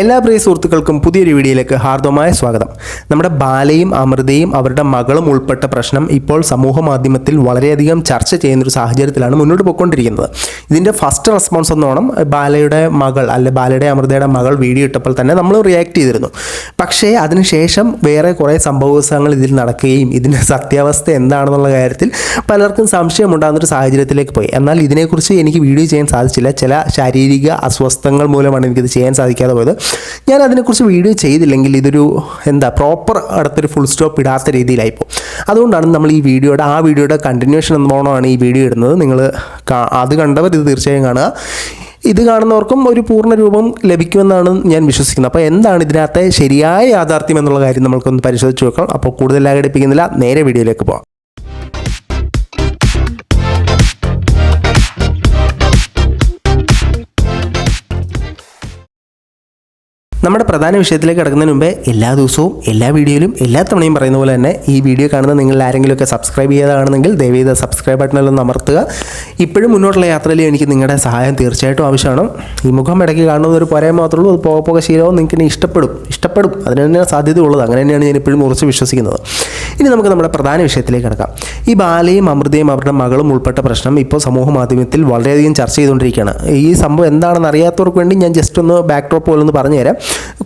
എല്ലാ പ്രിയ സുഹൃത്തുക്കൾക്കും പുതിയൊരു വീഡിയോയിലേക്ക് ഹാർദവമായ സ്വാഗതം. നമ്മുടെ ബാലയും അമൃതയും അവരുടെ മകളും ഉൾപ്പെട്ട പ്രശ്നം ഇപ്പോൾ സമൂഹ മാധ്യമത്തിൽ വളരെയധികം ചർച്ച ചെയ്യുന്നൊരു സാഹചര്യത്തിലാണ് മുന്നോട്ട് പോയിക്കൊണ്ടിരിക്കുന്നത്. ഇതിന്റെ ഫസ്റ്റ് റെസ്പോൺസ് എന്നോണം ബാലയുടെ മകൾ അല്ലെ ബാലയുടെ അമൃതയുടെ മകൾ വീഡിയോ ഇട്ടപ്പോൾ തന്നെ നമ്മൾ റിയാക്ട് ചെയ്തിരുന്നു. പക്ഷേ അതിനുശേഷം വേറെ കുറേ സംഭവങ്ങൾ ഇതിൽ നടക്കുകയും ഇതിന്റെ സത്യാവസ്ഥ എന്താണെന്നുള്ള കാര്യത്തിൽ പലർക്കും സംശയമുണ്ടാകുന്നൊരു സാഹചര്യത്തിലേക്ക് പോയി. എന്നാൽ ഇതിനെക്കുറിച്ച് എനിക്ക് വീഡിയോ ചെയ്യാൻ സാധിച്ചില്ല. ചില ശാരീരിക അസ്വസ്ഥങ്ങൾ മൂലമാണ് എനിക്കിത് ചെയ്യാൻ സാധിക്കാതെ പോയത്. ഞാൻ അതിനെക്കുറിച്ച് വീഡിയോ ചെയ്തില്ലെങ്കിൽ ഇതൊരു എന്താ പ്രോപ്പർ അടുത്തൊരു ഫുൾ സ്റ്റോപ്പ് ഇടാത്ത രീതിയിലായിപ്പോൾ അതുകൊണ്ടാണ് നമ്മൾ ഈ വീഡിയോയുടെ ആ വീഡിയോയുടെ കണ്ടിന്യൂഷൻ എന്നോണമാണ് ഈ വീഡിയോ ഇടുന്നത്. നിങ്ങൾ അത് കണ്ടവർ ഇത് തീർച്ചയായും കാണുക. ഇത് കാണുന്നവർക്കും ഒരു പൂർണ രൂപം ലഭിക്കുമെന്നാണ് ഞാൻ വിശ്വസിക്കുന്നത്. അപ്പോൾ എന്താണ് ഇതിനകത്തെ ശരിയായ യാഥാർത്ഥ്യം എന്നുള്ള കാര്യം നമുക്കൊന്ന് പരിശോധിച്ച് നോക്കാം. അപ്പോൾ കൂടുതൽ ആഘടിപ്പിക്കുന്നില്ല നേരെ വീഡിയോയിലേക്ക് പോകാം നമ്മുടെ പ്രധാന വിഷയത്തിലേക്ക് കിടക്കുന്നതിന് മുമ്പേ എല്ലാ ദിവസവും എല്ലാ വീഡിയോയിലും എല്ലാ തവണയും പറയുന്ന പോലെ തന്നെ ഈ വീഡിയോ കാണുന്ന നിങ്ങൾ ആരെങ്കിലുമൊക്കെ സബ്സ്ക്രൈബ് ചെയ്തതാണെങ്കിൽ ദയവ് ചെയ്ത് സബ്സ്ക്രൈബ് ബട്ടണിലൊന്ന് അമർത്തുക. ഇപ്പോഴും മുന്നോട്ടുള്ള യാത്രയിൽ എനിക്ക് നിങ്ങളുടെ സഹായം തീർച്ചയായിട്ടും ആവശ്യമാണ്. ഈ മുഖം ഇടയ്ക്ക് കാണുന്നത് ഒരു പോരായ്മ മാത്രമേ ഉള്ളൂ അത് പോക പോക ശീലവും നിങ്ങൾക്ക് ഇഷ്ടപ്പെടും. ഇഷ്ടപ്പെടും. അതിന് തന്നെയാണ് സാധ്യത ഉള്ളത് അങ്ങനെ തന്നെയാണ് ഞാൻ ഇപ്പോഴും ഉറച്ച് വിശ്വസിക്കുന്നത്. ഇനി നമുക്ക് നമ്മുടെ പ്രധാന വിഷയത്തിലേക്ക് കിടക്കാം. ഈ ബാലയും അമൃതയും അവരുടെ മകളും ഉൾപ്പെട്ട പ്രശ്നം ഇപ്പോൾ സമൂഹ മാധ്യമത്തിൽ വളരെയധികം ചർച്ച ചെയ്തുകൊണ്ടിരിക്കുകയാണ്. ഈ സംഭവം എന്താണെന്ന് അറിയാത്തവർക്ക് വേണ്ടി ഞാൻ ജസ്റ്റ് ഒന്ന് ബാക്ക് ഡ്രോപ്പ് പോലെ ഒന്ന് പറഞ്ഞുതരാം.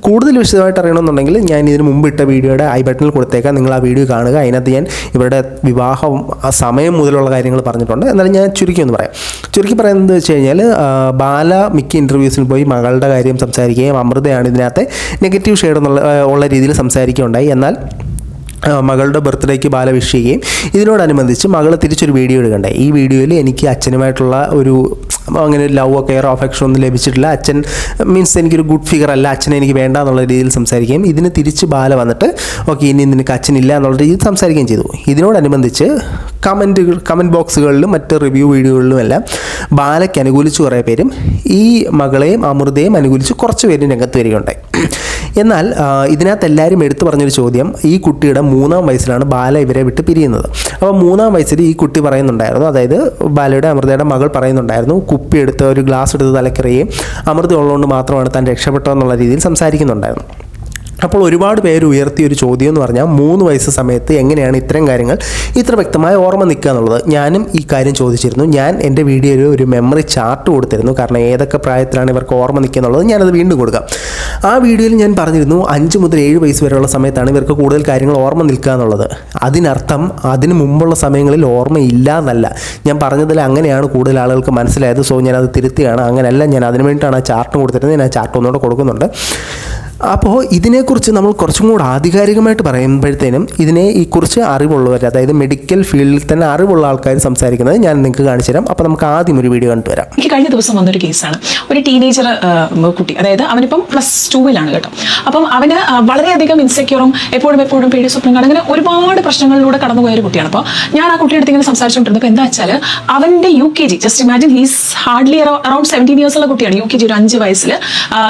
കൂടുതൽ വിശദമായിട്ട് അറിയണമെന്നുണ്ടെങ്കിൽ ഞാൻ ഇതിന് മുമ്പ് ഇട്ട വീഡിയോയുടെ ഐ ബട്ടണിൽ കൊടുത്തേക്കാം. നിങ്ങൾ ആ വീഡിയോ കാണുക. അതിനകത്ത് ഞാൻ ഇവരുടെ വിവാഹം ആ സമയം മുതലുള്ള കാര്യങ്ങൾ പറഞ്ഞിട്ടുണ്ട്. എന്നാലും ഞാൻ ചുരുക്കി ഒന്ന് പറയാം. ചുരുക്കി പറയുന്നത് വെച്ച് കഴിഞ്ഞാൽ ബാല മിക്ക ഇന്റർവ്യൂസിൽ പോയി മകളുടെ കാര്യം സംസാരിക്കുകയും അമൃതയാണ് ഇതിനകത്തെ നെഗറ്റീവ് ഷെയ്ഡ് എന്നുള്ള ഉള്ള രീതിയിൽ സംസാരിക്കുകയുണ്ടായി. എന്നാൽ മകളുടെ ബർത്ത്ഡേക്ക് ബാല വിഷ് ഇതിനോടനുബന്ധിച്ച് മകൾ തിരിച്ചൊരു വീഡിയോ എടുക്കണ്ടേ ഈ വീഡിയോയിൽ എനിക്ക് അച്ഛനുമായിട്ടുള്ള ഒരു അങ്ങനെ ലവ് കെയർ അഫെക്ഷൻ ഒന്നും ലഭിച്ചിട്ടില്ല. അച്ഛൻ മീൻസ് എനിക്കൊരു ഗുഡ് ഫിഗർ അല്ല അച്ഛനെ എനിക്ക് വേണ്ട എന്നുള്ള രീതിയിൽ സംസാരിക്കുകയും ഇതിന് തിരിച്ച് ബാല വന്നിട്ട് ഓക്കെ ഇനി നിനക്ക് അച്ഛനില്ല എന്നുള്ള രീതിയിൽ സംസാരിക്കുകയും ചെയ്തു. ഇതിനോടനുബന്ധിച്ച് കമന്റുകൾ കമന്റ് ബോക്സുകളിലും മറ്റ് റിവ്യൂ വീഡിയോകളിലും എല്ലാം ബാലയ്ക്ക് അനുകൂലിച്ച് കുറേ പേരും ഈ മകളെയും അമൃതയും അനുകൂലിച്ച് കുറച്ച് പേരും രംഗത്ത് വരികയുണ്ടായി. എന്നാൽ ഇതിനകത്ത് എല്ലാവരും എടുത്തു പറഞ്ഞൊരു ചോദ്യം ഈ കുട്ടിയുടെ മൂന്നാം വയസ്സിലാണ് ബാല ഇവരെ വിട്ട് പിരിയുന്നത്. അപ്പോൾ മൂന്നാം വയസ്സിൽ ഈ കുട്ടി പറയുന്നുണ്ടായിരുന്നു അതായത് ബാലയുടെ അമൃതയുടെ മകൾ പറയുന്നുണ്ടായിരുന്നു കുപ്പി എടുത്ത് ഒരു ഗ്ലാസ് എടുത്ത് തലക്കറിയുകയും അമൃത ഉള്ളതുകൊണ്ട് മാത്രമാണ് താൻ രക്ഷപ്പെട്ടതെന്നുള്ള രീതിയിൽ സംസാരിക്കുന്നുണ്ടായിരുന്നു. അപ്പോൾ ഒരുപാട് പേര് ഉയർത്തിയ ഒരു ചോദ്യം എന്ന് പറഞ്ഞാൽ മൂന്ന് വയസ്സ് സമയത്ത് എങ്ങനെയാണ് ഇത്തരം കാര്യങ്ങൾ ഇത്ര വ്യക്തമായ ഓർമ്മ നിൽക്കുക എന്നുള്ളത്. ഞാനും ഈ കാര്യം ചോദിച്ചിരുന്നു. ഞാൻ എന്റെ വീഡിയോയിൽ ഒരു മെമ്മറി ചാർട്ട് കൊടുത്തിരുന്നു. കാരണം ഏതൊക്കെ പ്രായത്തിലാണ് ഇവർക്ക് ഓർമ്മ നിൽക്കുക എന്നുള്ളത് ഞാനത് വീണ്ടും കൊടുക്കാം. ആ വീഡിയോയിൽ ഞാൻ പറഞ്ഞിരുന്നു അഞ്ച് മുതൽ ഏഴ് വയസ്സ് വരെയുള്ള സമയത്താണ് ഇവർക്ക് കൂടുതൽ കാര്യങ്ങൾ ഓർമ്മ നിൽക്കുക എന്നുള്ളത്. അതിനർത്ഥം അതിന് മുമ്പുള്ള സമയങ്ങളിൽ ഓർമ്മയില്ല എന്നല്ല. ഞാൻ പറഞ്ഞതിൽ അങ്ങനെയാണ് കൂടുതൽ ആളുകൾക്ക് മനസ്സിലായത്. സോ ഞാനത് തിരുത്തുകയാണ് അങ്ങനെയല്ല ഞാൻ അതിന് വേണ്ടിയിട്ടാണ് ആ ചാർട്ട് കൊടുത്തിരുന്നത്. ഞാൻ ആ ചാർട്ട് ഒന്നുകൂടെ കൊടുക്കുന്നുണ്ട്. അപ്പോൾ ഇതിനെക്കുറിച്ച് നമ്മൾ കുറച്ചും കൂടെ ആധികാരികമായിട്ട് പറയുമ്പോഴത്തേനും ഇതിനെ ഈ കുറിച്ച് അറിവുള്ളവർ അതായത് മെഡിക്കൽ ഫീൽഡിൽ തന്നെ അറിവുള്ള ആൾക്കാർ സംസാരിക്കുന്നത് ഞാൻ നിങ്ങൾക്ക് കാണിച്ചു തരാം. അപ്പോൾ നമുക്ക് ആദ്യം ഒരു വീഡിയോ കണ്ടു വരാം. എനിക്ക് കഴിഞ്ഞ ദിവസം വന്നൊരു കേസാണ്. ഒരു ടീനേജർ കുട്ടി അതായത് അവനിപ്പം പ്ലസ് ടൂവിലാണ് കേട്ടോ. അപ്പം അവന് വളരെയധികം ഇൻസെക്യൂറും എപ്പോഴും എപ്പോഴും പേടി സ്വപ്നം കാണും അങ്ങനെ ഒരുപാട് പ്രശ്നങ്ങളിലൂടെ കടന്നു പോയൊരു കുട്ടിയാണ്. അപ്പോൾ ഞാൻ ആ കുട്ടിയുടെ അടുത്ത് ഇങ്ങനെ സംസാരിച്ചുകൊണ്ടിരുന്നപ്പോൾ എന്താ വെച്ചാൽ അവന്റെ U K G just imagine he's hardly around seventeen years ഉള്ള കുട്ടിയാണ്. യു കെ ജി ഒരു അഞ്ച് വയസ്സിൽ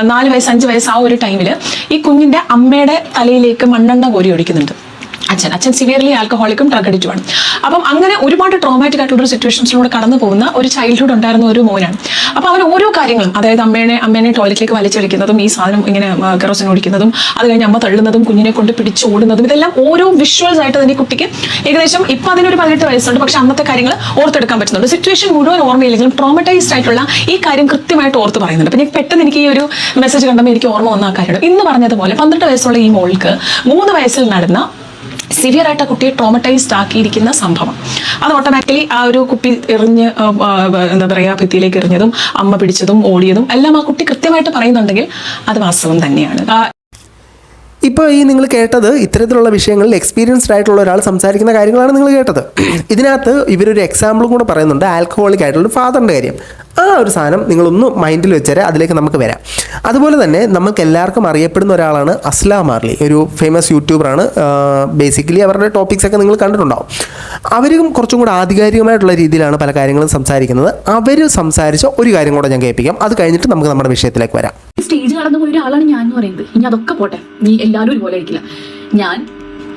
നാല് വയസ്സ് അഞ്ച് വയസ്സ് ആ ഒരു ടൈമിൽ ഈ കുഞ്ഞിന്റെ അമ്മയുടെ തലയിലേക്ക് മണ്ണെണ്ണ കോരി ഒഴിക്കുന്നുണ്ട് അച്ഛൻ. അച്ഛൻ സിവിയർലി ആൽക്കഹോളിക്കും ഡ്രഗ് അഡിക്റ്റുമാണ് അപ്പം അങ്ങനെ ഒരുപാട് ട്രോമാറ്റിക് ആയിട്ടുള്ള ഒരു സിറ്റുവേഷൻസിലൂടെ കടന്നു പോകുന്ന ഒരു ചൈൽഡ്ഹുഡ് ഉണ്ടായിരുന്ന ഒരു മോനാണ്. അപ്പോൾ അവൻ ഓരോ കാര്യങ്ങളും അതായത് അമ്മേനെ അമ്മേനെ ടോയ്ലറ്റിലേക്ക് വലിച്ചടിക്കുന്നതും ഈ സാധനം ഇങ്ങനെ കെറോസിൻ ഓടിക്കുന്നതും അത് കഴിഞ്ഞ് അമ്മ തള്ളുന്നതും കുഞ്ഞിനെ കൊണ്ട് പിടിച്ച് ഓടുന്നതും ഇതെല്ലാം ഓരോ വിഷ്വൽസ് ആയിട്ട് തന്നെ കുട്ടിക്ക് ഏകദേശം ഇപ്പം അതിനൊരു പതിനെട്ട് വയസ്സുണ്ട്. പക്ഷെ അന്നത്തെ കാര്യങ്ങൾ ഓർത്തെടുക്കാൻ പറ്റുന്നുണ്ട്. സിറ്റുവേഷൻ മുഴുവൻ ഓർമ്മയില്ലെങ്കിലും ട്രോമറ്റൈസ്ഡ് ആയിട്ടുള്ള ഈ കാര്യം കൃത്യമായിട്ട് ഓർത്ത് പറയുന്നുണ്ട്. അപ്പം ഞാൻ പെട്ടെന്ന് എനിക്ക് ഈ ഒരു മെസ്സേജ് കണ്ടപ്പോൾ എനിക്ക് ഓർമ്മ വന്ന ആ കാര്യമാണ്. ഇന്ന് പറഞ്ഞതുപോലെ പന്ത്രണ്ട് വയസ്സുള്ള ഈ മോൾക്ക് മൂന്ന് വയസ്സിൽ നടന്ന സിവിയർ ആയിട്ട് ആ കുട്ടിയെ ട്രോമറ്റൈസ്ഡ് ആക്കിയിരിക്കുന്ന സംഭവം. അത് ഓട്ടോമാറ്റിക്കലി ആ ഒരു കുപ്പി എറിഞ്ഞ് എന്താ പറയുക ഭിത്തിയിലേക്ക് എറിഞ്ഞതും അമ്മ പിടിച്ചതും ഓടിയതും എല്ലാം ആ കുട്ടി കൃത്യമായിട്ട് പറയുന്നുണ്ടെങ്കിൽ അത് വാസ്തവം തന്നെയാണ്. ഇപ്പോൾ ഈ നിങ്ങൾ കേട്ടത് ഇത്തരത്തിലുള്ള വിഷയങ്ങളിൽ എക്സ്പീരിയൻസ്ഡ് ആയിട്ടുള്ള ഒരാൾ സംസാരിക്കുന്ന കാര്യങ്ങളാണ് നിങ്ങൾ കേട്ടത്. ഇതിനകത്ത് ഇവരൊരു എക്സാമ്പിളും കൂടെ പറയുന്നുണ്ട്. ആൽക്കഹോളിക് ആയിട്ടുള്ള ഒരു ഫാദറിന്റെ കാര്യം. ആ ഒരു സാധനം നിങ്ങളൊന്ന് മൈൻഡിൽ വെച്ചാൽ അതിലേക്ക് നമുക്ക് വരാം. അതുപോലെ തന്നെ നമുക്ക് എല്ലാവർക്കും അറിയപ്പെടുന്ന ഒരാളാണ് അസ്ലാ മാർലി ഒരു ഫേമസ് യൂട്യൂബറാണ്. ബേസിക്കലി അവരുടെ ടോപ്പിക്സ് ഒക്കെ നിങ്ങൾ കണ്ടിട്ടുണ്ടാവും. അവരും കുറച്ചും കൂടെ ആധികാരികമായിട്ടുള്ള രീതിയിലാണ് പല കാര്യങ്ങളും സംസാരിക്കുന്നത്. അവർ സംസാരിച്ച ഒരു കാര്യം കൂടെ ഞാൻ കേൾപ്പിക്കാം. അത് കഴിഞ്ഞിട്ട് നമുക്ക് നമ്മുടെ വിഷയത്തിലേക്ക് വരാം. സ്റ്റേജ് കടന്നു പോയ ഒരാളാണ് ഞാൻ എന്ന് പറയുന്നത്. ഇനി അതൊക്കെ പോട്ടെ. നീ എല്ലാവരും ഒരുപോലെ ഞാൻ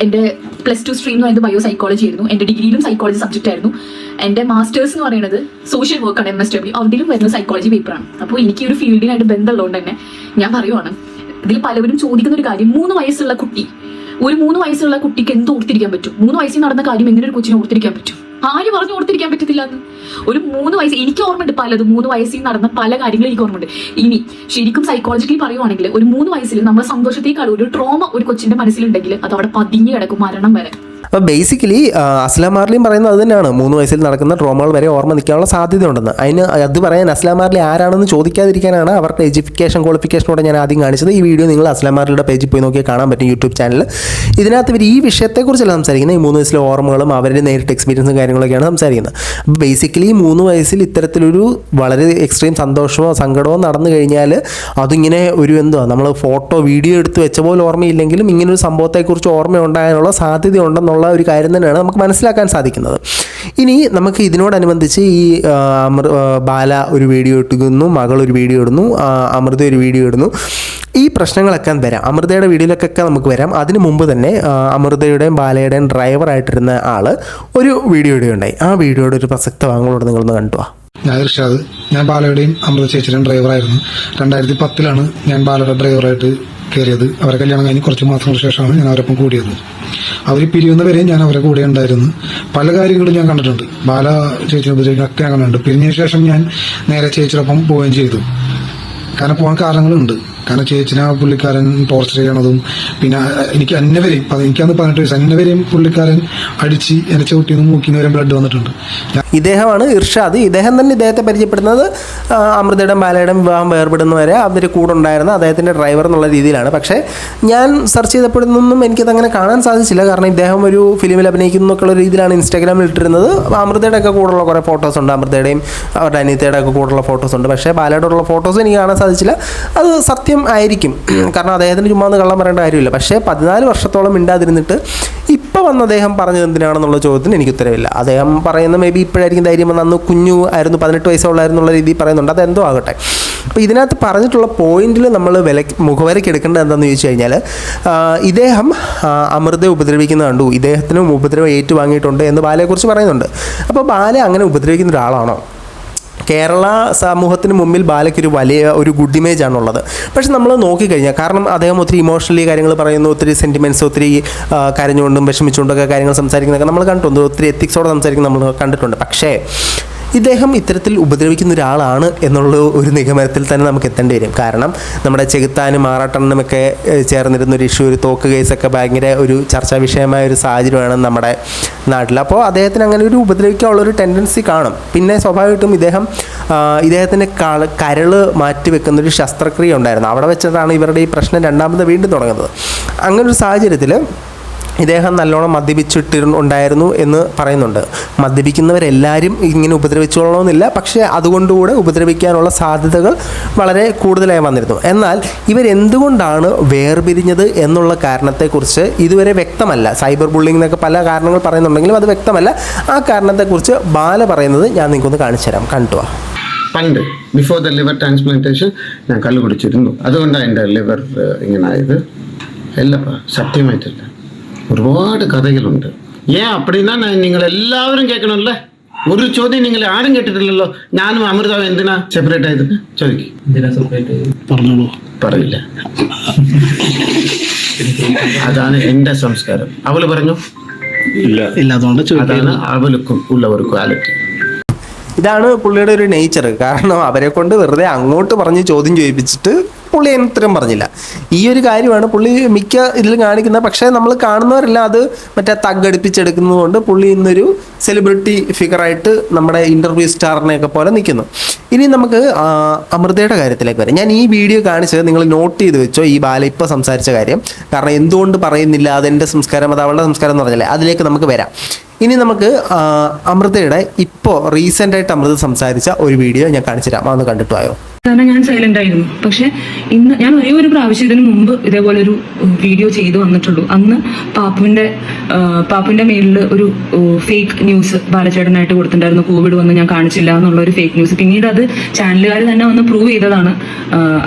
എന്റെ പ്ലസ് ടു സ്ട്രീം എന്ന് പറയുന്നത് ബയോ സൈക്കോളജി ആയിരുന്നു. എന്റെ ഡിഗ്രിയിലും സൈക്കോളജി സബ്ജക്റ്റ് ആയിരുന്നു. എന്റെ മാസ്റ്റേഴ്സ് എന്ന് പറയുന്നത് സോഷ്യൽ വർക്കാണ് എം എസ് ഡബ്ല്യു അതിലും വരുന്ന സൈക്കോളജി പേപ്പറാണ് അപ്പോൾ എനിക്ക് ഒരു ഫീൽഡിനായിട്ട് ബന്ധമുള്ളതുകൊണ്ട് തന്നെ ഞാൻ പറയുവാണ് ഇതിൽ പലവരും ചോദിക്കുന്ന ഒരു കാര്യം മൂന്ന് വയസ്സുള്ള കുട്ടി ഒരു മൂന്ന് വയസ്സുള്ള കുട്ടിക്ക് എന്ത് ഓർത്തിരിക്കാൻ പറ്റും? മൂന്ന് വയസ്സിൽ നടന്ന കാര്യം എങ്ങനെ ഒരു കൊച്ചിനെ ഓർത്തിരിക്കാൻ പറ്റും? ആര് പറഞ്ഞു ഓർത്തിരിക്കാൻ പറ്റത്തില്ല എന്ന്? ഒരു മൂന്ന് വയസ്സ് എനിക്ക് ഓർമ്മയുണ്ട് പലതും മൂന്ന് വയസ്സിൽ നടന്ന പല കാര്യങ്ങളും എനിക്ക് ഓർമ്മയുണ്ട്. ഇനി ശരിക്കും സൈക്കോളജിക്കലി പറയുവാണെങ്കിൽ ഒരു മൂന്ന് വയസ്സിൽ നമ്മുടെ സന്തോഷത്തേക്കാൾ ഒരു ട്രോമ ഒരു കൊച്ചിന്റെ മനസ്സിലുണ്ടെങ്കിൽ അത് അവിടെ പതിഞ്ഞു കിടക്കും മരണം വരെ. അപ്പോൾ ബേസിക്കലി അസ്ലാം മാർലിയും പറയുന്നത് അത് തന്നെയാണ്. മൂന്ന് വയസ്സിൽ നടക്കുന്ന ട്രോമകൾ വരെ ഓർമ്മ നിൽക്കാനുള്ള സാധ്യതയുണ്ടെന്ന്. അതിന് അത് പറയാൻ അസ്ലാം മാർലി ആരാണെന്ന് ചോദിക്കാതിരിക്കാനാണ് അവരുടെ എഡ്യൂക്കേഷൻ ക്വാളിഫിക്കേഷനോടെ ഞാൻ ആദ്യം കാണിച്ചത്. ഈ വീഡിയോ നിങ്ങൾ അസ്ലാം മാർലിയുടെ പേജിൽ പോയി നോക്കിയാൽ കാണാൻ പറ്റും യൂട്യൂബ് ചാനൽ. ഇതിനകത്ത് ഇവർ ഈ വിഷയത്തെക്കുറിച്ചല്ല സംസാരിക്കുന്നത്. ഈ മൂന്ന് വയസ്സിലെ ഓർമ്മകളും അവരുടെ നേരിട്ട് എക്സ്പീരിയൻസും കാര്യങ്ങളൊക്കെയാണ് സംസാരിക്കുന്നത്. അപ്പോൾ ബേസിക്കലി മൂന്ന് വയസ്സിൽ ഇത്തരത്തിലൊരു വളരെ എക്സ്ട്രീം സന്തോഷമോ സങ്കടമോ നടന്നു കഴിഞ്ഞാൽ അതിങ്ങനെ ഒരു എന്തുവാ നമ്മൾ ഫോട്ടോ വീഡിയോ എടുത്ത് വെച്ച പോലെ ഓർമ്മയില്ലെങ്കിലും ഇങ്ങനൊരു സംഭവത്തെക്കുറിച്ച് ഓർമ്മ ഉണ്ടാകാനുള്ള സാധ്യതയുണ്ടെന്നുള്ള ഒരു കാര്യം തന്നെയാണ് നമുക്ക് മനസ്സിലാക്കാൻ സാധിക്കുന്നത്. ഇനി നമുക്ക് ഇതിനോടനുബന്ധിച്ച് ഈ അമൃ ബാല ഒരു വീഡിയോ ഇട്ടുന്നു മകൾ ഒരു വീഡിയോ ഇടുന്നു അമൃത ഒരു വീഡിയോ ഇടുന്നു. ഈ പ്രശ്നങ്ങളൊക്കെ വരാം. അമൃതയുടെ വീഡിയോയിലൊക്കെ നമുക്ക് വരാം. അതിന് മുമ്പ് തന്നെ അമൃതയുടെയും ബാലയുടെയും ഡ്രൈവറായിട്ടിരുന്ന ആൾ ഒരു വീഡിയോ ഇടുകയുണ്ടായി. ആ വീഡിയോയുടെ ഒരു പ്രസക്ത ഭാഗങ്ങളോട് നിങ്ങളൊന്ന് കണ്ടുവാ. ഞാൻ ഇർഷാദ് ഞാൻ ബാലയുടെയും അമൃത ചേച്ചിയുടെയും ഡ്രൈവറായിരുന്നു രണ്ടായിരത്തി പത്തിലാണ് ഞാൻ ബാലയുടെ ഡ്രൈവറായിട്ട് കയറിയത്. അവരെ കല്യാണം കഴിഞ്ഞ് കുറച്ച് മാസങ്ങൾക്ക് ശേഷമാണ് ഞാൻ അവരൊപ്പം കൂടിയത്. അവർ പിരിയുന്നവരെയും ഞാൻ അവരെ കൂടെ ഉണ്ടായിരുന്നു. പല കാര്യങ്ങളും ഞാൻ കണ്ടിട്ടുണ്ട്. ബാല ചേച്ചിനെ ഉപദ്രവിക്കുന്നൊക്കെ ഞാൻ കണ്ടിട്ടുണ്ട്. പിരിഞ്ഞതിന് ശേഷം ഞാൻ നേരെ ചേച്ചിയോടൊപ്പം പോവുകയും ചെയ്തു. കാരണം പോകാൻ കാരണങ്ങളുണ്ട്. കാരണം ചേച്ചിനെ പുള്ളിക്കാരൻ ടോർച്ചർ ചെയ്യണതും പിന്നെ എനിക്ക് എന്നെ വരെയും പ- എനിക്കന്ന് പതിനെട്ട് വയസ്സ് എന്നെ വരെയും പുള്ളിക്കാരൻ അടിച്ച് എന്നെ ചവിട്ടിന്ന് മൂക്കിന്ന് വരെയും ബ്ലഡ് വന്നിട്ടുണ്ട്. ഇദ്ദേഹമാണ് ഇർഷാദ്. ഇദ്ദേഹം തന്നെ ഇദ്ദേഹത്തെ പരിചയപ്പെടുന്നത് അമൃതയുടെ ബാലയുടെ വിവാഹം വേർപെടുന്നവരെ അവർ കൂടെ ഉണ്ടായിരുന്ന അദ്ദേഹത്തിന്റെ ഡ്രൈവർ എന്നുള്ള രീതിയിലാണ്. പക്ഷേ ഞാൻ സെർച്ച് ചെയ്തപ്പോഴൊന്നും എനിക്കതങ്ങനെ കാണാൻ സാധിച്ചില്ല. കാരണം ഇദ്ദേഹം ഒരു ഫിലിമിൽ അഭിനയിക്കുന്നു എന്നൊക്കെയുള്ള രീതിയിലാണ് ഇൻസ്റ്റാഗ്രാമിൽ ഇട്ടിരുന്നത്. അമൃതയുടെ ഒക്കെ കൂടെയുള്ള കുറേ ഫോട്ടോസ് ഉണ്ട്. അമൃതയുടെയും അവരുടെ അനിയത്തയുടെ ഒക്കെ കൂടെയുള്ള ഫോട്ടോസ് ഉണ്ട്. പക്ഷേ ബാലയുടെ ഫോട്ടോസ് എനിക്ക് കാണാൻ സാധിച്ചില്ല. അത് സത്യം ആയിരിക്കും. കാരണം അദ്ദേഹത്തിന് ചുമ്മാ കള്ളം പറയേണ്ട കാര്യമില്ല. പക്ഷേ പതിനാല് വർഷത്തോളം മിണ്ടാതിരുന്നിട്ട് ഇപ്പോൾ വന്ന് അദ്ദേഹം പറഞ്ഞത് എന്തിനാണെന്നുള്ള ചോദ്യത്തിന് എനിക്ക് ഉത്തരവില്ല. അദ്ദേഹം പറയുന്ന മേ ബി ഇപ്പോഴായിരിക്കും ധൈര്യം വന്ന് അന്ന് കുഞ്ഞു ആയിരുന്നു പതിനെട്ട് വയസ്സുള്ളായിരുന്നുള്ള രീതിയിൽ പറയുന്നുണ്ട്. അതെന്തോ ആകട്ടെ. അപ്പോൾ ഇതിനകത്ത് പറഞ്ഞിട്ടുള്ള പോയിന്റിൽ നമ്മൾ വില മുഖവരയ്ക്ക് എടുക്കേണ്ടത് എന്താണെന്ന് ചോദിച്ചു കഴിഞ്ഞാൽ ഇദ്ദേഹം അമൃതയെ ഉപദ്രവിക്കുന്ന കണ്ടു. ഇദ്ദേഹത്തിനും ഉപദ്രവം ഏറ്റുവാങ്ങിയിട്ടുണ്ട് എന്ന് ബാലയെക്കുറിച്ച് പറയുന്നുണ്ട്. അപ്പോൾ ബാല അങ്ങനെ ഉപദ്രവിക്കുന്ന ഒരാളാണോ? കേരള സമൂഹത്തിന് മുമ്പിൽ ബാലയ്ക്ക് ഒരു വലിയ ഒരു ഗുഡ് ഇമേജ് ആണുള്ളത്. പക്ഷെ നമ്മൾ നോക്കിക്കഴിഞ്ഞാൽ കാരണം അദ്ദേഹം ഒത്തിരി ഇമോഷണലി കാര്യങ്ങൾ പറയുന്നു ഒത്തിരി സെന്റിമെന്റ്സ് ഒത്തിരി കരഞ്ഞുകൊണ്ടും വിഷമിച്ചുകൊണ്ടൊക്കെ കാര്യങ്ങൾ സംസാരിക്കുന്നതൊക്കെ നമ്മൾ കണ്ടിട്ടുണ്ട്. ഒത്തിരി എത്തിക്സോടെ സംസാരിക്കുന്നത് നമ്മൾ കണ്ടിട്ടുണ്ട്. പക്ഷേ ഇദ്ദേഹം ഇത്തരത്തിൽ ഉപദ്രവിക്കുന്ന ഒരാളാണ് എന്നുള്ള ഒരു നിഗമനത്തിൽ തന്നെ നമുക്ക് എത്തേണ്ടി വരും. കാരണം നമ്മുടെ ചെകുത്താനും ആറാട്ടണ്ണനുമൊക്കെ ചേർന്നിരുന്ന ഒരു ഇഷ്യൂ ഒരു തോക്ക് കേസൊക്കെ ഭയങ്കര ഒരു ചർച്ചാ വിഷയമായ ഒരു സാഹചര്യമാണ് നമ്മുടെ നാട്ടിൽ. അപ്പോൾ അദ്ദേഹത്തിന് അങ്ങനെ ഒരു ഉപദ്രവിക്കാനുള്ള ഒരു ടെൻഡൻസി കാണും. പിന്നെ സ്വാഭാവികമായിട്ടും ഇദ്ദേഹം ഇദ്ദേഹത്തിന്റെ കള കരൾ മാറ്റി വെക്കുന്ന ഒരു ശസ്ത്രക്രിയ ഉണ്ടായിരുന്നു. അവിടെ വെച്ചിട്ടാണ് ഇവരുടെ ഈ പ്രശ്നം രണ്ടാമത് വീണ്ടും തുടങ്ങുന്നത്. അങ്ങനൊരു സാഹചര്യത്തിൽ ഇദ്ദേഹം നല്ലോണം മദ്യപിച്ചിട്ടുണ്ടായിരുന്നു എന്ന് പറയുന്നുണ്ട്. മദ്യപിക്കുന്നവരെല്ലാവരും ഇങ്ങനെ ഉപദ്രവിച്ചോളണമെന്നില്ല. പക്ഷേ അതുകൊണ്ടുകൂടെ ഉപദ്രവിക്കാനുള്ള സാധ്യതകൾ വളരെ കൂടുതലായി വന്നിരുന്നു. എന്നാൽ ഇവരെന്തുകൊണ്ടാണ് വേർപിരിഞ്ഞത് എന്നുള്ള കാരണത്തെക്കുറിച്ച് ഇതുവരെ വ്യക്തമല്ല. സൈബർ ബുള്ളിംഗ് എന്നൊക്കെ പല കാരണങ്ങൾ പറയുന്നുണ്ടെങ്കിലും അത് വ്യക്തമല്ല. ആ കാരണത്തെക്കുറിച്ച് ബാല പറയുന്നത് ഞാൻ നിങ്ങൾക്കൊന്ന് കാണിച്ചു തരാം. കണ്ടുവാ പണ്ട് ബിഫോർ ദ ലിവർ ട്രാൻസ്പ്ലാന്റേഷൻ ഞാൻ കള്ളു കുടിച്ചിരുന്നു അതുകൊണ്ടാണ് എന്റെ ലിവർ ഇങ്ങനെ ആയത്. എല്ലാം സത്യമായിട്ടില്ല. ഒരുപാട് കഥകളുണ്ട്. ഏ അപ്പടിന്നാ നിങ്ങൾ എല്ലാവരും കേൾക്കണമല്ലേ ഒരു ചോദ്യം നിങ്ങൾ ആരും കേട്ടിട്ടില്ലല്ലോ. ഞാനും അമൃതാവ് എന്തിനാ സെപ്പറേറ്റ് ആയതിന് ചോദിക്കും. പറഞ്ഞോളൂ. പറയില്ല. അതാണ് എന്റെ സംസ്കാരം. അവൾ പറഞ്ഞു? ഇല്ലാത്തതുകൊണ്ട് അതാണ് അവൾക്കും ഉള്ള ഒരു ക്വാളിറ്റി ഇതാണ് പുള്ളിയുടെ ഒരു നേച്ചർ കാരണം അവരെ കൊണ്ട് വെറുതെ അങ്ങോട്ട് പറഞ്ഞ് ചോദ്യം ചോദിപ്പിച്ചിട്ട് പുള്ളി അതിന് ഉത്തരം പറഞ്ഞില്ല. ഈ ഒരു കാര്യമാണ് പുള്ളി മിക്ക ഇതിൽ കാണിക്കുന്നത്. പക്ഷേ നമ്മൾ കാണുന്നവരെല്ലാം അത് മറ്റേ തഗ്ഗടിപ്പിച്ചെടുക്കുന്നതുകൊണ്ട് പുള്ളി ഇന്നൊരു സെലിബ്രിറ്റി ഫിഗറായിട്ട് നമ്മുടെ ഇന്റർവ്യൂ സ്റ്റാറിനെയൊക്കെ പോലെ നിൽക്കുന്നു. ഇനി നമുക്ക് അമൃതയുടെ കാര്യത്തിലേക്ക് വരാം. ഞാൻ ഈ വീഡിയോ കാണിച്ചത് നിങ്ങൾ നോട്ട് ചെയ്ത് വെച്ചോ ഈ ബാല ഇപ്പോൾ സംസാരിച്ച കാര്യം. കാരണം എന്തുകൊണ്ട് പറയുന്നില്ല? അതെന്റെ സംസ്കാരം അത് അവളുടെ സംസ്കാരം എന്ന് പറഞ്ഞില്ലേ? അതിലേക്ക് നമുക്ക് വരാം. ഇനി നമുക്ക് അമൃതയുടെ ഇപ്പോൾ റീസെന്റായിട്ട് അമൃത സംസാരിച്ച ഒരു വീഡിയോ ഞാൻ കാണിച്ചു തരാം. അതൊന്ന് കണ്ടിട്ട് പോയോ കാരണം ഞാൻ സൈലന്റ് ആയിരുന്നു. പക്ഷെ ഇന്ന് ഞാൻ ഒരേ ഒരു പ്രാവശ്യം ഇതിനു മുമ്പ് ഇതേപോലെ ഒരു വീഡിയോ ചെയ്തു വന്നിട്ടുള്ളൂ. അന്ന് പാപ്പുവിന്റെ പാപ്പുവിന്റെ മേലിൽ ഒരു ഫേക്ക് ന്യൂസ് ബാലചേട്ടനായിട്ട് കൊടുത്തിട്ടുണ്ടായിരുന്നു. കോവിഡ് വന്ന് ഞാൻ കാണിച്ചില്ല എന്നുള്ള ഒരു ഫേക്ക് ന്യൂസ് പിന്നീട് അത് ചാനലുകാർ തന്നെ വന്ന് പ്രൂവ് ചെയ്തതാണ്.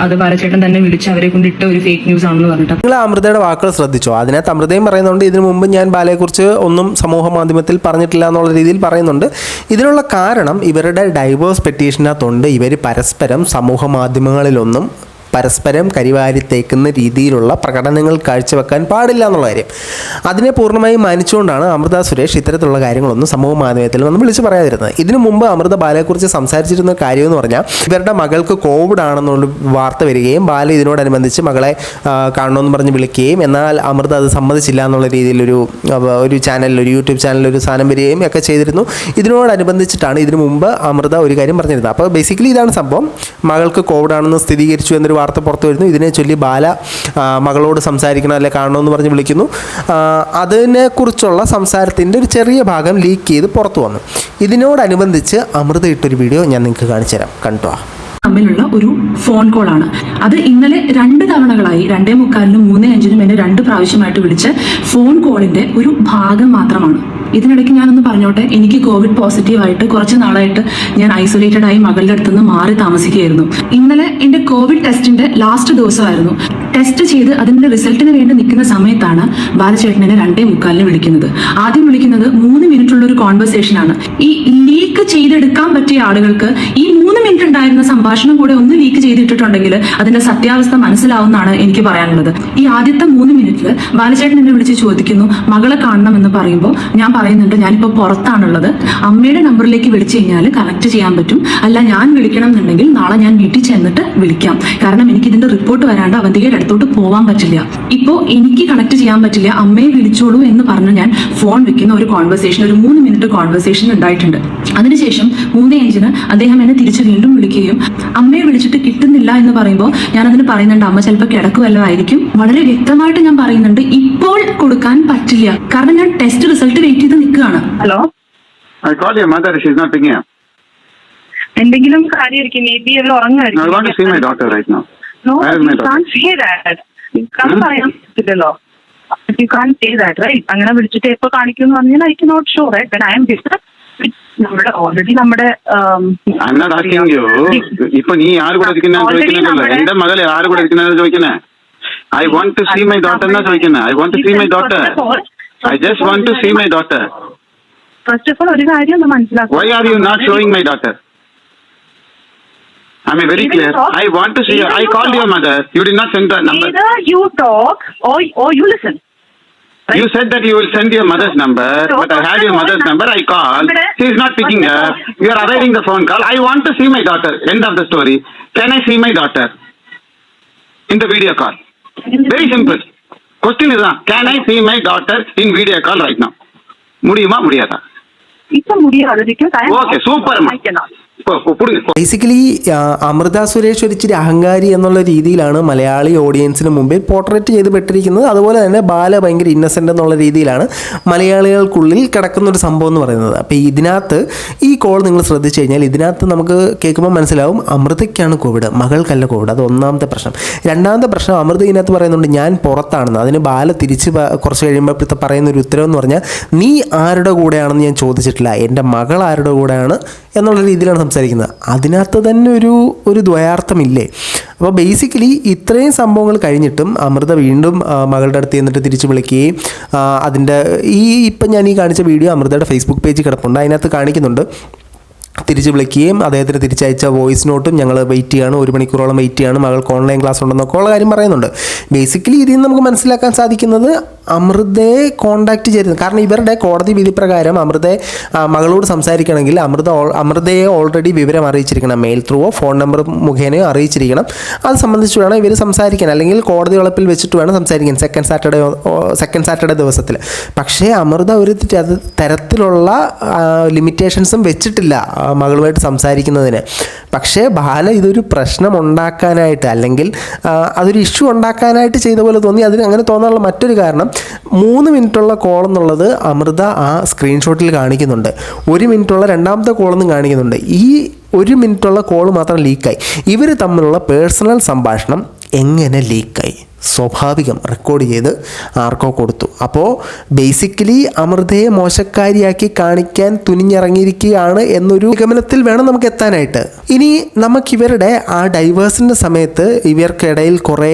അത് ബാലചേട്ടൻ തന്നെ വിളിച്ച് അവരെ കൊണ്ട് ഇട്ട ഒരു ഫേക്ക് ന്യൂസ് ആണെന്ന് പറഞ്ഞിട്ട്. നിങ്ങൾ അമൃതയുടെ വാക്കുകൾ ശ്രദ്ധിച്ചോ? അതിനകത്ത് അമൃതയും പറയുന്നുണ്ട്. ഇതിനു മുമ്പ് ഞാൻ ബാലയെക്കുറിച്ച് ഒന്നും സമൂഹ മാധ്യമത്തിൽ പറഞ്ഞിട്ടില്ല എന്നുള്ള രീതിയിൽ പറയുന്നുണ്ട്. ഇതിനുള്ള കാരണം ഇവരുടെ ഡൈവേഴ്സ് പെറ്റീഷനകത്തുണ്ട് ഇവർ പരസ്പരം സമൂഹ മാധ്യമങ്ങളിലൊന്നും പരസ്പരം കരിവാരി തേക്കുന്ന രീതിയിലുള്ള പ്രകടനങ്ങൾ കാഴ്ചവെക്കാൻ പാടില്ല എന്നുള്ള കാര്യം. അതിനെ പൂർണമായും മാനിച്ചുകൊണ്ടാണ് അമൃത സുരേഷ് ഇത്തരത്തിലുള്ള കാര്യങ്ങളൊന്നും സമൂഹ മാധ്യമത്തിൽ വന്ന് വിളിച്ചു പറയാതിരുന്നത്. ഇതിനു മുമ്പ് അമൃത ബാലയെക്കുറിച്ച് സംസാരിച്ചിരുന്ന കാര്യം എന്ന് പറഞ്ഞാൽ ഇവരുടെ മകൾക്ക് കോവിഡ് ആണെന്നുള്ള വാർത്ത വരികയും ബാല ഇതിനോടനുബന്ധിച്ച് മകളെ കാണണമെന്ന് പറഞ്ഞ് വിളിക്കുകയും എന്നാൽ അമൃത അത് സമ്മതിച്ചില്ല എന്നുള്ള രീതിയിലൊരു ഒരു ചാനലിൽ ഒരു യൂട്യൂബ് ചാനലിൽ ഒരു സാധനം വരികയും ഒക്കെ ചെയ്തിരുന്നു. ഇതിനോടനുബന്ധിച്ചിട്ടാണ് ഇതിനു മുമ്പ് അമൃത ഒരു കാര്യം പറഞ്ഞിരുന്നത്. അപ്പോൾ ബേസിക്കലി ഇതാണ് സംഭവം. മകൾക്ക് കോവിഡ് ആണെന്ന് സ്ഥിരീകരിച്ചു എന്നൊരു വാർത്ത പുറത്തു വരുന്നു. ഇതിനെ ചൊല്ലി ബാല മകളോട് സംസാരിക്കണം അല്ലെ കാണണമെന്ന് പറഞ്ഞ് വിളിക്കുന്നു. അതിനെക്കുറിച്ചുള്ള സംസാരത്തിന്റെ ഒരു ചെറിയ ഭാഗം ലീക്ക് ചെയ്ത് പുറത്തു വന്നു. ഇതിനോടനുബന്ധിച്ച് അമൃത ഇട്ടൊരു വീഡിയോ ഞാൻ നിങ്ങൾക്ക് കാണിച്ചു തരാം. കണ്ടോ തമ്മിലുള്ള ഒരു ഫോൺ കോൾ ആണ്. അത് ഇന്നലെ രണ്ട് തവണകളായി രണ്ടേ മുക്കാലിനും മൂന്നേ അഞ്ചിനും എന്നെ രണ്ട് പ്രാവശ്യമായിട്ട് വിളിച്ച ഫോൺ കോളിന്റെ ഒരു ഭാഗം മാത്രമാണ്. ഇതിനിടയ്ക്ക് ഞാനൊന്ന് പറഞ്ഞോട്ടെ എനിക്ക് കോവിഡ് പോസിറ്റീവ് ആയിട്ട് കുറച്ച് നാളായിട്ട് ഞാൻ ഐസൊലേറ്റഡ് ആയി മകളുടെ അടുത്ത് നിന്ന് മാറി താമസിക്കുകയായിരുന്നു. ഇന്നലെ എന്റെ കോവിഡ് ടെസ്റ്റിന്റെ ലാസ്റ്റ് ദിവസമായിരുന്നു. ടെസ്റ്റ് ചെയ്ത് അതിന്റെ റിസൾട്ടിന് വേണ്ടി നിൽക്കുന്ന സമയത്താണ് ബാലചേട്ടനെ രണ്ടേ മുക്കാലിന് വിളിക്കുന്നത്. ആദ്യം വിളിക്കുന്നത് മൂന്ന് മിനിറ്റുള്ള ഒരു കോൺവെർസേഷൻ ആണ്. ഈ ലീക്ക് ചെയ്തെടുക്കാൻ പറ്റിയ ആളുകൾക്ക് ഈ മൂന്ന് മിനിറ്റ് ഉണ്ടായിരുന്ന സംഭാഷണം കൂടെ ഒന്ന് ലീക്ക് ചെയ്തിട്ടുണ്ടെങ്കിൽ അതിന്റെ സത്യാവസ്ഥ മനസ്സിലാവുന്നതാണ് എനിക്ക് പറയാനുള്ളത്. ഈ ആദ്യത്തെ മൂന്ന് മിനിറ്റിൽ ബാലചേട്ടൻ എന്നെ വിളിച്ച് ചോദിക്കുന്നു മകളെ കാണണം എന്ന് പറയുമ്പോൾ ഞാൻ പറയുന്നുണ്ട് ഞാനിപ്പോൾ പുറത്താണുള്ളത്. അമ്മയുടെ നമ്പറിലേക്ക് വിളിച്ചു കഴിഞ്ഞാൽ കണക്ട് ചെയ്യാൻ പറ്റും. അല്ല ഞാൻ വിളിക്കണം എന്നുണ്ടെങ്കിൽ നാളെ ഞാൻ വീട്ടിൽ ചെന്നിട്ട് വിളിക്കാം. കാരണം എനിക്ക് ഇതിന്റെ റിപ്പോർട്ട് വരാണ്ട് അവന്തികയുടെ അടുത്തോട്ട് പോവാൻ പറ്റില്ല. ഇപ്പോൾ എനിക്ക് കണക്ട് ചെയ്യാൻ പറ്റില്ല. അമ്മയെ വിളിച്ചോളൂ എന്ന് പറഞ്ഞ് ഞാൻ ഫോൺ വെക്കുന്ന ഒരു കോൺവെർസേഷൻ ഒരു മൂന്ന് മിനിറ്റ് കോൺവെർസേഷൻ ഉണ്ടായിട്ടുണ്ട്. അതിനുശേഷം മൂന്ന് അഞ്ചിന് അദ്ദേഹം എന്നെ തിരിച്ച് വീണ്ടും വിളിക്കുകയും അമ്മയെ വിളിച്ചിട്ട് കിട്ടുന്നില്ല എന്ന് പറയുമ്പോൾ ഞാൻ അതിന് പറയുന്നുണ്ട് അമ്മ ചിലപ്പോൾ കിടക്കുമല്ലായിരിക്കും വളരെ വ്യക്തമായിട്ട് ഞാൻ പറയുന്നുണ്ട് ഇപ്പോൾ കൊടുക്കാൻ പറ്റില്ല. കാരണം ഞാൻ ടെസ്റ്റ് റിസൾട്ട് വെയിറ്റ് ചെയ്ത് നിൽക്കുകയാണ്. ഹലോ. എന്തെങ്കിലും കാര്യമായിരിക്കും മേ ബി is my യു? കാൻ സേ ദാറ്റ് റൈറ്റ് അങ്ങനെ വിളിച്ചിട്ട് എപ്പോ കാണിക്കുമെന്ന് പറഞ്ഞാൽ I k not sure right I'm നമ്മുടെ ഓൾറെഡി നമ്മുടെ um, I'm not asking you. ഇപ്പൊ നീ ആര് കൂടെ ഇരിക്കുന്ന Already ചോദിക്കുന്നില്ലല്ലോ നമ്മുടെ- എന്റെ മകളെ ആര് കൂടെ ഇരിക്കുന്ന ചോദിക്കുന്നേ? I want to see my daughter എന്നാ ചോദിക്കുന്നത് I want to see my daughter I just want to see my daughter first of all ഒരു കാര്യം ഒന്ന് മനസ്സിലാക്കുക why are you not showing my daughter I'm very clear I want to see I called your mother you did not send the number Either you talk or or you listen. You said that you will send your mother's number, so but I had your mother's number. I called. She is not picking up. You are avoiding the phone call. I want to see my daughter. End of the story. Can I see my daughter in the video call? Very simple. Question இதுதான் can I see my daughter in video call right நான் முடியுமா முடியாதா இப்போ முடியாது okay super basically Amrutha Suresh ഒരു ഇച്ചിരി അഹങ്കാരി എന്നുള്ള രീതിയിലാണ് മലയാളി ഓഡിയൻസിന് മുമ്പിൽ പോർട്രേറ്റ് ചെയ്ത് പെട്ടിരിക്കുന്നത്. അതുപോലെ തന്നെ ബാല ഭയങ്കര ഇന്നസെന്റ് എന്നുള്ള രീതിയിലാണ് മലയാളികൾക്കുള്ളിൽ കിടക്കുന്ന ഒരു സംഭവം എന്ന് പറയുന്നത്. അപ്പോൾ ഇതിനകത്ത് ഈ കോൾ നിങ്ങൾ ശ്രദ്ധിച്ചു കഴിഞ്ഞാൽ ഇതിനകത്ത് നമുക്ക് കേൾക്കുമ്പോൾ മനസ്സിലാവും അമൃതയ്ക്കാണ് കോവിഡ് മകൾക്കല്ല കോവിഡ് അത് ഒന്നാമത്തെ പ്രശ്നം. രണ്ടാമത്തെ പ്രശ്നം അമൃത ഇതിനകത്ത് പറയുന്നുണ്ട് ഞാൻ പുറത്താണെന്ന്. അതിന് ബാല തിരിച്ച് കുറച്ച് കഴിയുമ്പോൾ ഇപ്പോഴത്തെ പറയുന്ന ഒരു ഉത്തരവ് എന്ന് പറഞ്ഞാൽ നീ ആരുടെ കൂടെയാണെന്ന് ഞാൻ ചോദിച്ചിട്ടില്ല. എന്റെ മകൾ ആരുടെ കൂടെയാണ്? എന്നുള്ള രീതിയിലാണ് സംസാരിക്കുന്നത്. അതിനകത്ത് തന്നെ ഒരു ഒരു ദ്വയാർത്ഥമില്ലേ? അപ്പോൾ ബേസിക്കലി ഇത്രയും സംഭവങ്ങൾ കഴിഞ്ഞിട്ടും അമൃത വീണ്ടും മകളുടെ അടുത്ത് ചെന്നിട്ട് തിരിച്ചു വിളിക്കുകയും അതിന്റെ ഈ ഇപ്പം ഞാൻ ഈ കാണിച്ച വീഡിയോ അമൃതയുടെ ഫേസ്ബുക്ക് പേജ് കിടപ്പുണ്ട്. അതിനകത്ത് കാണിക്കുന്നുണ്ട്. തിരിച്ച് വിളിക്കുകയും അദ്ദേഹത്തിന് തിരിച്ചയച്ച വോയിസ് നോട്ടും ഞങ്ങൾ വെയിറ്റ് ചെയ്യാണ്. ഒരു മണിക്കൂറോളം വെയിറ്റ് ചെയ്യാണ്. മകൾക്ക് ഓൺലൈൻ ക്ലാസ് ഉണ്ടെന്നൊക്കെ ഉള്ള കാര്യം പറയുന്നുണ്ട്. ബേസിക്കലി ഇതിൽ നിന്ന് നമുക്ക് മനസ്സിലാക്കാൻ സാധിക്കുന്നത് അമൃതയെ കോണ്ടാക്ട് ചെയ്തിരുന്നു കാരണം ഇവരുടെ കോടതി വിധി പ്രകാരം അമൃതയെ മകളോട് സംസാരിക്കണമെങ്കിൽ അമൃത അമൃതയെ ഓൾറെഡി വിവരം അറിയിച്ചിരിക്കണം. മെയിൽ ത്രൂവോ ഫോൺ നമ്പർ മുഖേനയോ അറിയിച്ചിരിക്കണം. അത് സംബന്ധിച്ച് വേണം ഇവർ സംസാരിക്കാൻ. അല്ലെങ്കിൽ കോടതി വളപ്പിൽ വെച്ചിട്ട് വേണം സംസാരിക്കാൻ സെക്കൻഡ് സാറ്റർഡേ സെക്കൻഡ് സാറ്റർഡേ ദിവസത്തിൽ പക്ഷേ അമൃത ഒരു തരത്തിലുള്ള ലിമിറ്റേഷൻസും വെച്ചിട്ടില്ല. മകളുമായിട്ട് സംസാരിക്കുന്നതിന്. പക്ഷേ ബാല ഇതൊരു പ്രശ്നം ഉണ്ടാക്കാനായിട്ട് അല്ലെങ്കിൽ അതൊരു ഇഷ്യൂ ഉണ്ടാക്കാനായിട്ട് ചെയ്ത പോലെ തോന്നി. അതിന് അങ്ങനെ തോന്നാനുള്ള മറ്റൊരു കാരണം മൂന്ന് മിനിറ്റുള്ള കോൾ എന്നുള്ളത് അമൃത ആ സ്ക്രീൻഷോട്ടിൽ കാണിക്കുന്നുണ്ട്. ഒരു മിനിറ്റുള്ള രണ്ടാമത്തെ കോളെന്നും കാണിക്കുന്നുണ്ട്. ഈ ഒരു മിനിറ്റുള്ള കോൾ മാത്രം ലീക്കായി ഇവർ തമ്മിലുള്ള പേഴ്സണൽ സംഭാഷണം എങ്ങനെ ലീക്കായി സ്വാഭാവികം റെക്കോർഡ് ചെയ്ത് ആർക്കോ കൊടുത്തു. അപ്പോൾ ബേസിക്കലി അമൃതയെ മോശക്കാരിയാക്കി കാണിക്കാൻ തുനിഞ്ഞിറങ്ങിയിരിക്കുകയാണ് എന്നൊരു നിഗമനത്തിൽ വേണം നമുക്ക് എത്താനായിട്ട്. ഇനി നമുക്കിവരുടെ ആ ഡൈവേഴ്സിന്റെ സമയത്ത് ഇവർക്കിടയിൽ കുറേ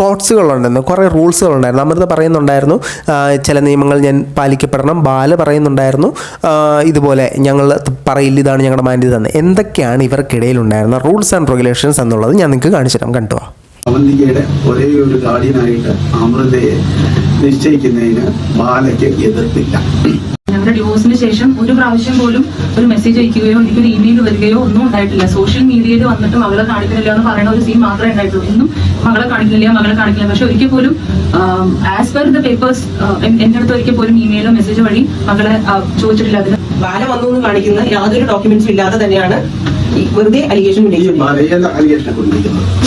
കോട്ട്സുകളുണ്ടായിരുന്നു കുറേ റൂൾസുകളുണ്ടായിരുന്നു അമൃത പറയുന്നുണ്ടായിരുന്നു ചില നിയമങ്ങൾ ഞാൻ പാലിക്കപ്പെടണം. ബാല പറയുന്നുണ്ടായിരുന്നു ഇതുപോലെ ഞങ്ങൾ പറയില്ല ഇതാണ് ഞങ്ങളുടെ മാൻഡി തന്നെ എന്തൊക്കെയാണ് ഇവർക്കിടയിൽ ഉണ്ടായിരുന്ന റൂൾസ് ആൻഡ് റെഗുലേഷൻസ് എന്നുള്ളത് ഞാൻ നിങ്ങൾക്ക് കാണിച്ചു തരാം. കണ്ടുവാ അവന്തികയുടെ ഒരേ ഒരു ഗാർഡിയനായിട്ട് അമൃതയെ നിശ്ചയിക്കുന്നതിന് ബാലയ്ക്ക് എതിർപ്പില്ല. ഡിവോഴ്സിന് ശേഷം ഒരു പ്രാവശ്യം പോലും ഒരു മെസ്സേജ് അയക്കുകയോ എനിക്കൊരു ഇമെയിൽ വരികയോ ഒന്നും ഉണ്ടായിട്ടില്ല. സോഷ്യൽ മീഡിയയിൽ വന്നിട്ട് മകളെ കാണിക്കുന്നില്ല എന്ന് പറയുന്ന ഒരു സീൻ മാത്രമേ ഉണ്ടായിട്ടുള്ളൂ. ഒന്നും മകളെ കാണിക്കുന്നില്ല മകളെ കാണിക്കില്ല പക്ഷെ ഒരിക്കൽ പോലും ആസ് പെർ ദ പേപ്പേഴ്സ് എന്റെ അടുത്ത് ഒരിക്കൽ പോലും ഇമെയിലോ മെസ്സേജോ വഴി മകളെ ചോദിച്ചിട്ടില്ല. അതിന് ബാല വന്നു എന്ന് കാണിക്കുന്ന യാതൊരു ഡോക്യുമെന്റ്സും ഇല്ലാതെ തന്നെയാണ് വെറുതെ അലിഗേഷൻ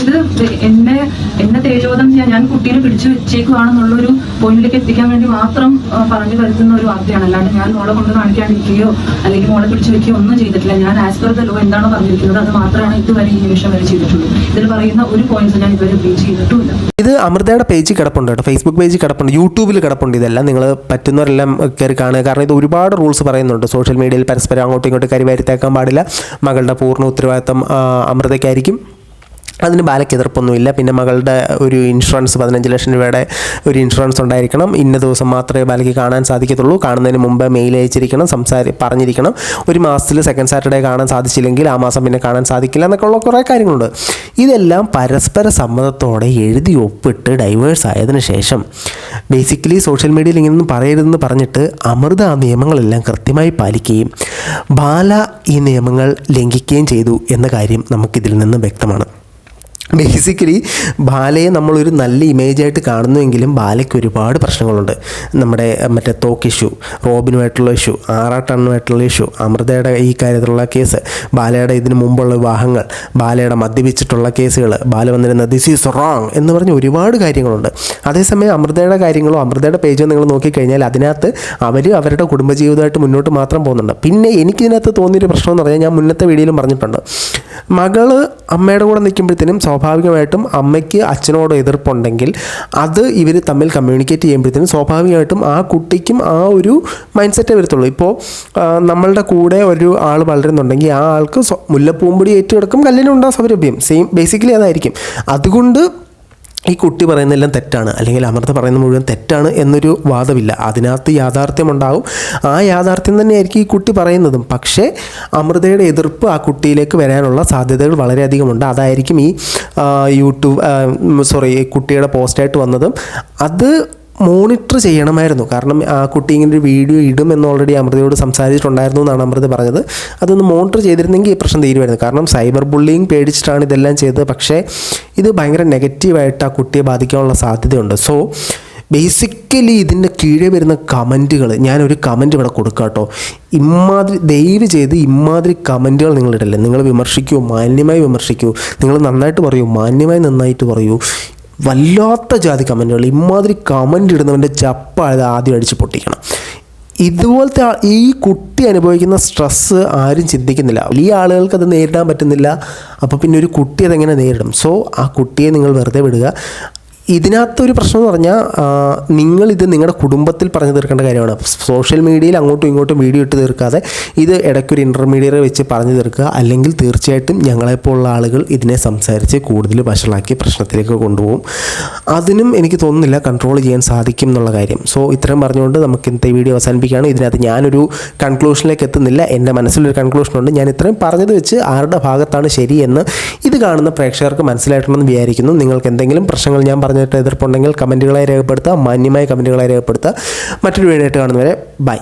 ഇത് എന്നെ എന്നെ തേജോധം ചെയ്യാൻ ഞാൻ കുട്ടീനെ പിടിച്ചു വെച്ചേക്കുവാണെന്നുള്ളൊരു പോയിന്റിലേക്ക് എത്തിക്കാൻ വേണ്ടി മാത്രം പറഞ്ഞു വരുത്തുന്ന ഒരു വാർത്തയാണ്. അല്ലാണ്ട് ഞാൻ മോളെ കൊണ്ട് കാണിക്കാണ്ടിരിക്കുകയോ അല്ലെങ്കിൽ മോളെ പിടിച്ചു വെക്കുകയോ ഒന്നും ചെയ്തിട്ടില്ല. ഞാൻ ആസ് പെർ ദ ലോ എന്താണോ പറഞ്ഞിരിക്കുന്നത് അത് മാത്രമാണ് ഇതുവരെ ഈ നിമിഷം വരെ ചെയ്തിട്ടുള്ളൂ ഇതിൽ പറയുന്ന ഒരു പോയിന്റ്സ് ഞാൻ ഇതുവരെ ബ്രീച്ച് ചെയ്തിട്ടുമില്ല. ഇത് അമൃതയുടെ പേജ് കിടപ്പുണ്ട് കേട്ടോ. ഫേസ്ബുക്ക് പേജിൽ കിടപ്പുണ്ട്. യൂട്യൂബിൽ കിടപ്പുണ്ട് ഇതെല്ലാം. നിങ്ങൾ പറ്റുന്നവരെല്ലാം കയറി കാണുക. കാരണം ഇത് ഒരുപാട് റൂൾസ് പറയുന്നുണ്ട്. സോഷ്യൽ മീഡിയയിൽ പരസ്പരം അങ്ങോട്ടും ഇങ്ങോട്ടും കരിവാരിത്തേക്കാൻ പാടില്ല. മകളുടെ പൂർണ ഉത്തരവാദിത്തം അമൃതയ്ക്കായിരിക്കും. അതിന് ബാലയ്ക്ക് എതിർപ്പൊന്നുമില്ല പിന്നെ മകളുടെ ഒരു ഇൻഷുറൻസ് പതിനഞ്ച് ലക്ഷം രൂപയുടെ ഒരു ഇൻഷുറൻസ് ഉണ്ടായിരിക്കണം. ഇന്ന ദിവസം മാത്രമേ ബാലയ്ക്ക് കാണാൻ സാധിക്കത്തുള്ളൂ. കാണുന്നതിന് മുമ്പ് മെയിൽ അയച്ചിരിക്കണം സംസാരി പറഞ്ഞിരിക്കണം. ഒരു മാസത്തിൽ സെക്കൻഡ് സാറ്റർഡേ കാണാൻ സാധിച്ചില്ലെങ്കിൽ ആ മാസം പിന്നെ കാണാൻ സാധിക്കില്ല എന്നൊക്കെ ഉള്ള കുറേ കാര്യങ്ങളുണ്ട്. ഇതെല്ലാം പരസ്പര സമ്മതത്തോടെ എഴുതി ഒപ്പിട്ട് ഡൈവേഴ്സ് ആയതിനു ശേഷം ബേസിക്കലി സോഷ്യൽ മീഡിയയിൽ ഇങ്ങനെയൊന്നും പറയരുതെന്ന് പറഞ്ഞിട്ട് അമൃത ആ നിയമങ്ങളെല്ലാം കൃത്യമായി പാലിക്കുകയും ബാല ഈ നിയമങ്ങൾ ലംഘിക്കുകയും ചെയ്തു എന്ന കാര്യം നമുക്കിതിൽ നിന്ന് വ്യക്തമാണ്. ബേസിക്കലി ബാലയെ നമ്മളൊരു നല്ല ഇമേജായിട്ട് കാണുന്നുവെങ്കിലും ബാലയ്ക്ക് ഒരുപാട് പ്രശ്നങ്ങളുണ്ട്. നമ്മുടെ മറ്റേ തോക്ക് ഇഷ്യൂ റോബിനുമായിട്ടുള്ള ഇഷ്യൂ ആറാട്ടണ്ണുമായിട്ടുള്ള ഇഷ്യൂ അമൃതയുടെ ഈ കാര്യത്തിലുള്ള കേസ് ബാലയുടെ ഇതിന് മുമ്പുള്ള വിവാഹങ്ങൾ ബാലയുടെ മദ്യപിച്ചിട്ടുള്ള കേസുകൾ ബാല വന്നിരുന്ന ദിസ് ഈസ് റോങ് എന്ന് പറഞ്ഞ് ഒരുപാട് കാര്യങ്ങളുണ്ട്. അതേസമയം അമൃതയുടെ കാര്യങ്ങളോ അമൃതയുടെ പേജോ നിങ്ങൾ നോക്കിക്കഴിഞ്ഞാൽ അതിനകത്ത് അവർ അവരുടെ കുടുംബജീവിതമായിട്ട് മുന്നോട്ട് മാത്രം പോകുന്നുണ്ട്. പിന്നെ എനിക്കിതിനകത്ത് തോന്നിയൊരു പ്രശ്നം എന്ന് പറഞ്ഞാൽ ഞാൻ മുന്നത്തെ വീഡിയോയിലും പറഞ്ഞിട്ടുണ്ട്. മകൾ അമ്മയുടെ കൂടെ നിൽക്കുമ്പോഴത്തേനും സ്വാഭാവികമായിട്ടും അമ്മയ്ക്ക് അച്ഛനോട് എതിർപ്പുണ്ടെങ്കിൽ അത് ഇവർ തമ്മിൽ കമ്മ്യൂണിക്കേറ്റ് ചെയ്യുമ്പോഴത്തേനും സ്വാഭാവികമായിട്ടും ആ കുട്ടിക്കും ആ ഒരു മൈൻഡ് സെറ്റേ വരത്തുള്ളൂ. ഇപ്പോൾ നമ്മളുടെ കൂടെ ഒരു ആൾ വളരുന്നുണ്ടെങ്കിൽ ആ ആൾക്ക് മുല്ലപ്പൂമ്പൊടി ഏറ്റെടുക്കും കല്ലിനും ഉണ്ടാകും സൗരഭ്യം. സെയിം ബേസിക്കലി അതായിരിക്കും. അതുകൊണ്ട് ഈ കുട്ടി പറയുന്നതെല്ലാം തെറ്റാണ് അല്ലെങ്കിൽ അമൃത പറയുന്ന മുഴുവൻ തെറ്റാണ് എന്നൊരു വാദമില്ല. അതിനകത്ത് യാഥാർത്ഥ്യമുണ്ടാകും ആ യാഥാർത്ഥ്യം തന്നെയായിരിക്കും ഈ കുട്ടി പറയുന്നതും. പക്ഷേ അമൃതയുടെ എതിർപ്പ് ആ കുട്ടിയിലേക്ക് വരാനുള്ള സാധ്യതകൾ വളരെയധികമുണ്ട്. അതായിരിക്കും ഈ യൂട്യൂബ് സോറി കുട്ടിയുടെ പോസ്റ്റായിട്ട് വന്നതും. അത് മോണിറ്റർ ചെയ്യണമായിരുന്നു. കാരണം ആ കുട്ടി ഇങ്ങനെ ഒരു വീഡിയോ ഇടുമെന്ന് ഓൾറെഡി അമൃതയോട് സംസാരിച്ചിട്ടുണ്ടായിരുന്നു എന്നാണ് അമൃത പറഞ്ഞത്. അതൊന്ന് മോണിറ്റർ ചെയ്തിരുന്നെങ്കിൽ ഈ പ്രശ്നം തീരുമായിരുന്നു. കാരണം സൈബർ ബുള്ളിങ് പേടിച്ചിട്ടാണ് ഇതെല്ലാം ചെയ്തത്. പക്ഷേ ഇത് ഭയങ്കര നെഗറ്റീവായിട്ട് ആ കുട്ടിയെ ബാധിക്കാനുള്ള സാധ്യതയുണ്ട്. സോ ബേസിക്കലി ഇതിന്റെ കീഴെ വരുന്ന കമന്റുകൾ ഞാനൊരു കമന്റ് ഇവിടെ കൊടുക്കാം കേട്ടോ. ഇമാതിരി ദയവ് ചെയ്ത് ഇമാതിരി കമന്റുകൾ നിങ്ങൾ ഇടല്ലേ നിങ്ങൾ വിമർശിക്കൂ മാന്യമായി വിമർശിക്കൂ. നിങ്ങൾ നന്നായിട്ട് പറയൂ മാന്യമായി നന്നായിട്ട് പറയൂ. വല്ലാത്ത ജാതി കമന്റുകൾ ഇമാതിരി കമന്റ് ഇടുന്നവന്റെ ചപ്പ അത് ആദ്യം അടിച്ച് പൊട്ടിക്കണം. ഇതുപോലത്തെ ഈ കുട്ടി അനുഭവിക്കുന്ന സ്ട്രെസ്സ് ആരും ചിന്തിക്കുന്നില്ല. ഈ ആളുകൾക്ക് അത് നേരിടാൻ പറ്റുന്നില്ല. അപ്പോൾ പിന്നെ ഒരു കുട്ടി അതെങ്ങനെ നേരിടും? സോ ആ കുട്ടിയെ നിങ്ങൾ വെറുതെ വിടുക. ഇതിനകത്തൊരു പ്രശ്നം എന്ന് പറഞ്ഞാൽ നിങ്ങളിത് നിങ്ങളുടെ കുടുംബത്തിൽ പറഞ്ഞു തീർക്കേണ്ട കാര്യമാണ്. സോഷ്യൽ മീഡിയയിൽ അങ്ങോട്ടും ഇങ്ങോട്ടും വീഡിയോ ഇട്ട് തീർക്കാതെ ഇത് ഇടയ്ക്കൊരു ഇന്റർമീഡിയറ്റ് വെച്ച് പറഞ്ഞു തീർക്കുക. അല്ലെങ്കിൽ തീർച്ചയായിട്ടും ഞങ്ങളെപ്പോലുള്ള ആളുകൾ ഇതിനെ സംസാരിച്ച് കൂടുതൽ വഷളാക്കി പ്രശ്നത്തിലേക്ക് കൊണ്ടുപോകും. അതിനും എനിക്ക് തോന്നുന്നില്ല കൺട്രോൾ ചെയ്യാൻ സാധിക്കും എന്നുള്ള കാര്യം. സോ ഇത്രയും പറഞ്ഞുകൊണ്ട് നമുക്ക് ഇന്നത്തെ വീഡിയോ അവസാനിപ്പിക്കുകയാണ്. ഇതിനകത്ത് ഞാനൊരു കൺക്ലൂഷനിലേക്ക് എത്തുന്നില്ല. എന്റെ മനസ്സിലൊരു കൺക്ലൂഷനുണ്ട് ഞാൻ ഇത്രയും പറഞ്ഞത് വെച്ച് ആരുടെ ഭാഗത്താണ് ശരിയെന്ന് ഇത് കാണുന്ന പ്രേക്ഷകർക്ക് മനസ്സിലായിട്ടുണ്ടെന്ന് വിചാരിക്കുന്നു. നിങ്ങൾക്ക് എന്തെങ്കിലും പ്രശ്നങ്ങൾ ഞാൻ പറഞ്ഞിട്ട് എതിർപ്പുണ്ടെങ്കിൽ കമന്റുകളായി രേഖപ്പെടുത്തുക മാന്യമായ കമന്റുകളായി രേഖപ്പെടുത്തുക. മറ്റൊരു വീഡിയോ ആയിട്ട് കാണുന്നവരെ ബൈ.